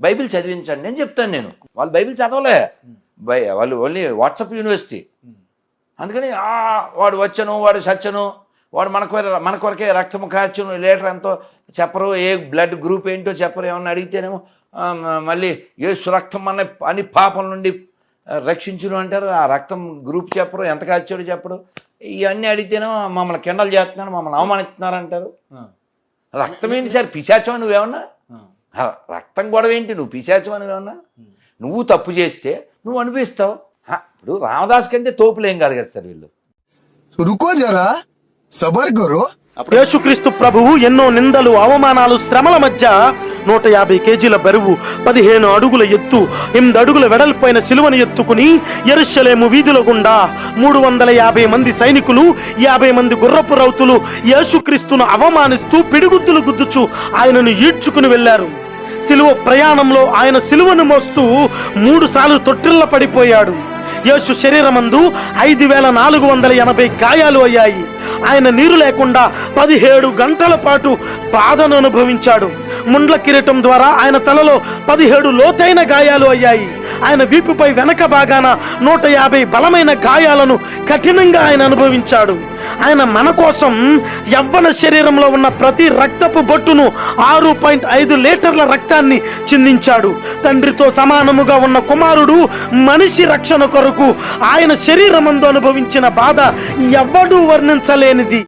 Bible చదివించండి అని చెప్తాను నేను. వాళ్ళు బైబిల్ చదవలే. బై వాళ్ళు ఓన్లీ వాట్సాప్ యూనివర్సిటీ. అందుకని "ఆ, వాడు వచ్చను వాడు సచ్చను వాడు మన కొర మన కొరకే రక్తము కాచును లీటర్ ఎంతో చెప్పరు ఏ బ్లడ్ గ్రూప్ ఏంటో చెప్పరు ఏమన్నా అడిగితేనేమో మళ్ళీ ఏ సురక్తం మన అని పాపం నుండి రక్షించును అంటారు. ఆ రక్తం గ్రూప్ చెప్పరు ఎంత కాచాడు చెప్పరు ఇవన్నీ అడిగితేనేమో మమ్మల్ని కిండలు చేస్తున్నారు మమ్మల్ని అవమానిస్తున్నారు అంటారు. రక్తం ఏంటి సార్? పిశాచం నువ్వేమన్నా? రక్తం గొడవ ఏంటి? నువ్వు పిశాచం అని ఏమన్నా? నువ్వు తప్పు చేస్తే నువ్వు అనిపిస్తావు ఇప్పుడు రామదాస్ కంటే తోపులేం కాదు కదా సార్ వీళ్ళు. సబర్ గురు యేసుక్రీస్తు ప్రభువు ఎన్నో నిందలు అవమానాలు శ్రమల మధ్య నూట యాభై కేజీల బరువు పదిహేను అడుగుల ఎత్తు ఎనిమిది అడుగుల వెడల్పైన సిలువను ఎత్తుకుని ఎరుశలేము వీధుల గుండా మూడు వందల యాభై మంది సైనికులు యాభై మంది గుర్రపు రౌతులు యేసుక్రీస్తును అవమానిస్తూ పిడిగుద్దులు గుద్దుచు ఆయనను ఈడ్చుకుని వెళ్ళారు. సిలువ ప్రయాణంలో ఆయన సిలువను మోస్తూ మూడు సార్లు తొట్టిల్ల పడిపోయాడు. యేసు శరీరమందు ఐదు వేల నాలుగు వందల ఎనభై గాయాలు అయ్యాయి. ఆయన నీరు లేకుండా పదిహేడు గంటల పాటు బాధను అనుభవించాడు. ముండ్ల కిరీటం ద్వారా ఆయన తలలో పదిహేడు లోతైన గాయాలు అయ్యాయి. ఆయన వీపుపై వెనక భాగాన నూట యాభై బలమైన గాయాలను కఠినంగా ఆయన అనుభవించాడు. ఆయన మన కోసం యవ్వన శరీరంలో ఉన్న ప్రతి రక్తపు బొట్టును ఆరు పాయింట్ ఐదు లీటర్ల రక్తాన్ని చిందించాడు. తండ్రితో సమానముగా ఉన్న కుమారుడు మనిషి రక్షణ కొరకు ఆయన శరీరమందు అనుభవించిన బాధ ఎవ్వడూ వర్ణించలేనిది.